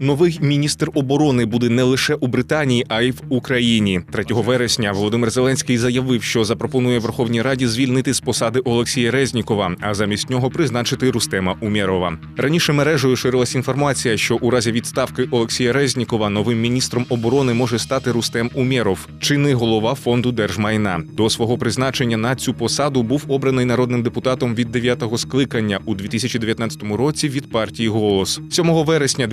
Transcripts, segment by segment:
Новий міністр оборони буде не лише у Британії, а й в Україні. 3 вересня Володимир Зеленський заявив, що запропонує Верховній Раді звільнити з посади Олексія Резнікова, а замість нього призначити Рустема Умєрова. Раніше мережею ширилась інформація, що у разі відставки Олексія Резнікова новим міністром оборони може стати Рустем Умєров, чинний голова фонду держмайна. До свого призначення на цю посаду був обраний народним депутатом від 9-го скликання у 2019 році від партії Голос. 7 вересня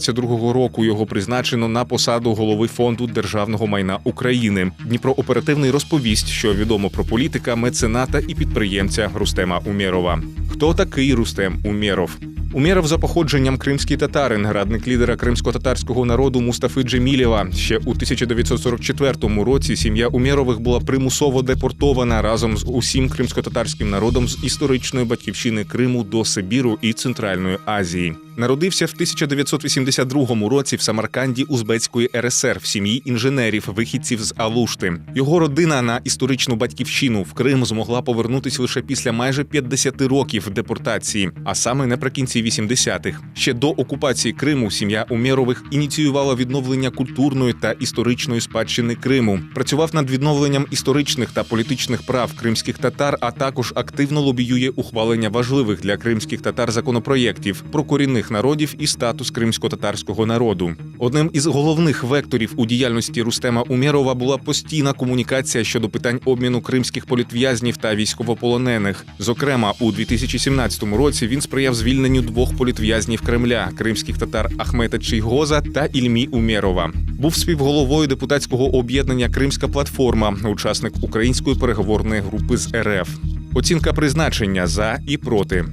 2022 року його призначено на посаду голови фонду державного майна України. Дніпрооперативний розповість, що відомо про політика, мецената і підприємця Рустема Умєрова. Хто такий Рустем Умєров? Умєров за походженням кримський татарин, радник лідера кримсько-татарського народу Мустафи Джемілєва. Ще у 1944 році сім'я Умєрових була примусово депортована разом з усім кримсько-татарським народом з історичної батьківщини Криму до Сибіру і Центральної Азії. Народився в 1982 році в Самарканді Узбецької РСР в сім'ї інженерів, вихідців з Алушти. Його родина на історичну батьківщину в Крим змогла повернутись лише після майже 50 років депортації, а саме наприкінці 80-х. Ще до окупації Криму сім'я Умєрових ініціювала відновлення культурної та історичної спадщини Криму. Працював над відновленням історичних та політичних прав кримських татар, а також активно лобіює ухвалення важливих для кримських татар законопроєктів про корінних народів і статус кримсько-татарського народу. Одним із головних векторів у діяльності Рустема Умєрова була постійна комунікація щодо питань обміну кримських політв'язнів та військовополонених. Зокрема, у 2017 році він сприяв звільненню двох політв'язнів Кремля кримських татар Ахмета Чийгоза та Ільмі Умєрова. Був співголовою депутатського об'єднання Кримська платформа, учасник української переговорної групи з РФ. Оцінка призначення за і проти.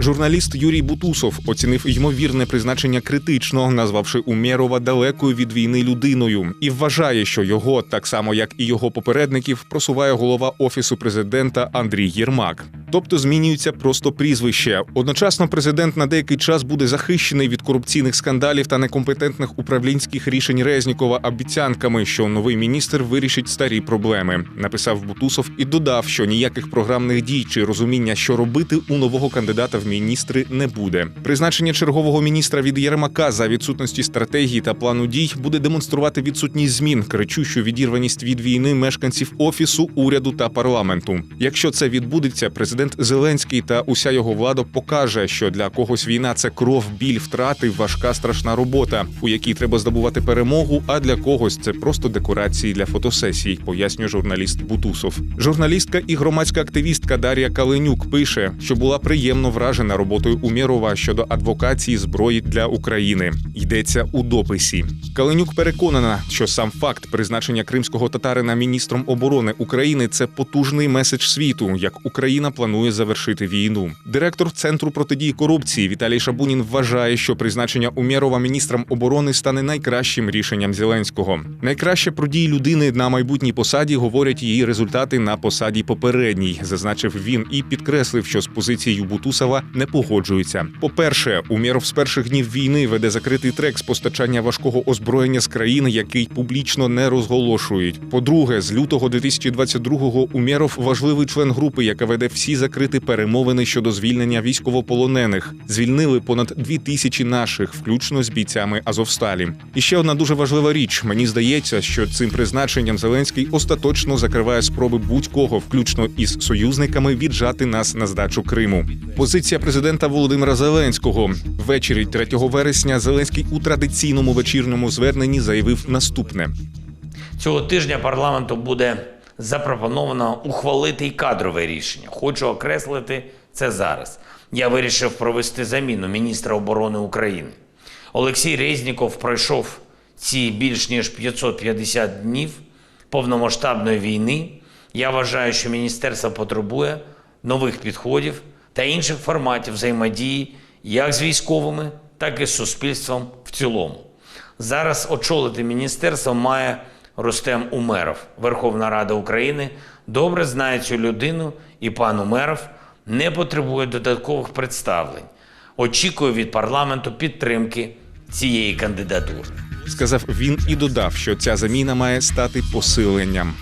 Журналіст Юрій Бутусов оцінив ймовірне призначення критично, назвавши Умєрова далекою від війни людиною, і вважає, що його, так само як і його попередників, просуває голова офісу президента Андрій Єрмак. Тобто змінюється просто прізвище. Одночасно президент на деякий час буде захищений від корупційних скандалів та некомпетентних управлінських рішень Резнікова обіцянками, що новий міністр вирішить старі проблеми. Написав Бутусов і додав, що ніяких програмних дій чи розуміння, що робити у нового кандидата в міністри не буде. Призначення чергового міністра від Єрмака за відсутності стратегії та плану дій буде демонструвати відсутність змін, кричущу відірваність від війни мешканців офісу, уряду та парламенту. Якщо це відбудеться, президент Зеленський та уся його влада покаже, що для когось війна це кров, біль, втрати, важка страшна робота, у якій треба здобувати перемогу. А для когось це просто декорації для фотосесій, пояснює журналіст Бутусов. Журналістка і громадська активістка Дар'я Каленюк пише, що була приємно вражена роботою Умєрова щодо адвокації зброї для України. Йдеться у дописі. Каленюк переконана, що сам факт призначення кримського татарина міністром оборони України це потужний меседж світу, як Україна планує завершити війну. Директор центру протидії корупції Віталій Шабунін вважає, що призначення Умєрова міністром оборони стане найкращим рішенням Зеленського. Найкраще про дії людини на майбутній посаді говорять її результати на посаді попередній, зазначив він і підкреслив, що з позицією Бутусова не погоджується. По-перше, Умєров з перших днів війни веде закритий трек з постачання важкого озброєння з країн, який публічно не розголошують. По-друге, з лютого 2022-го Умєров важливий член групи, яка веде всі закриті перемовини щодо звільнення військовополонених. Звільнили понад дві тисячі наших, включно з бійцями Азовсталі. І ще одна дуже важлива річ. Мені здається, що цим призначенням Зеленський остаточно закриває спроби будь-кого, включно із союзниками, віджати нас на здачу Криму. Позиція президента Володимира Зеленського ввечері 3 вересня. Зеленський у традиційному вечірньому зверненні заявив наступне. Цього тижня парламенту буде запропоновано ухвалити і кадрове рішення. Хочу окреслити це зараз. Я вирішив провести заміну міністра оборони України. Олексій Резніков пройшов ці більш ніж 550 днів повномасштабної війни. Я вважаю, що міністерство потребує нових підходів та інших форматів взаємодії як з військовими, так і з суспільством в цілому. Зараз очолити міністерство має Рустем Умеров. Верховна Рада України добре знає цю людину, і пан Умеров не потребує додаткових представлень. Очікує від парламенту підтримки цієї кандидатури. Сказав він і додав, що ця заміна має стати посиленням.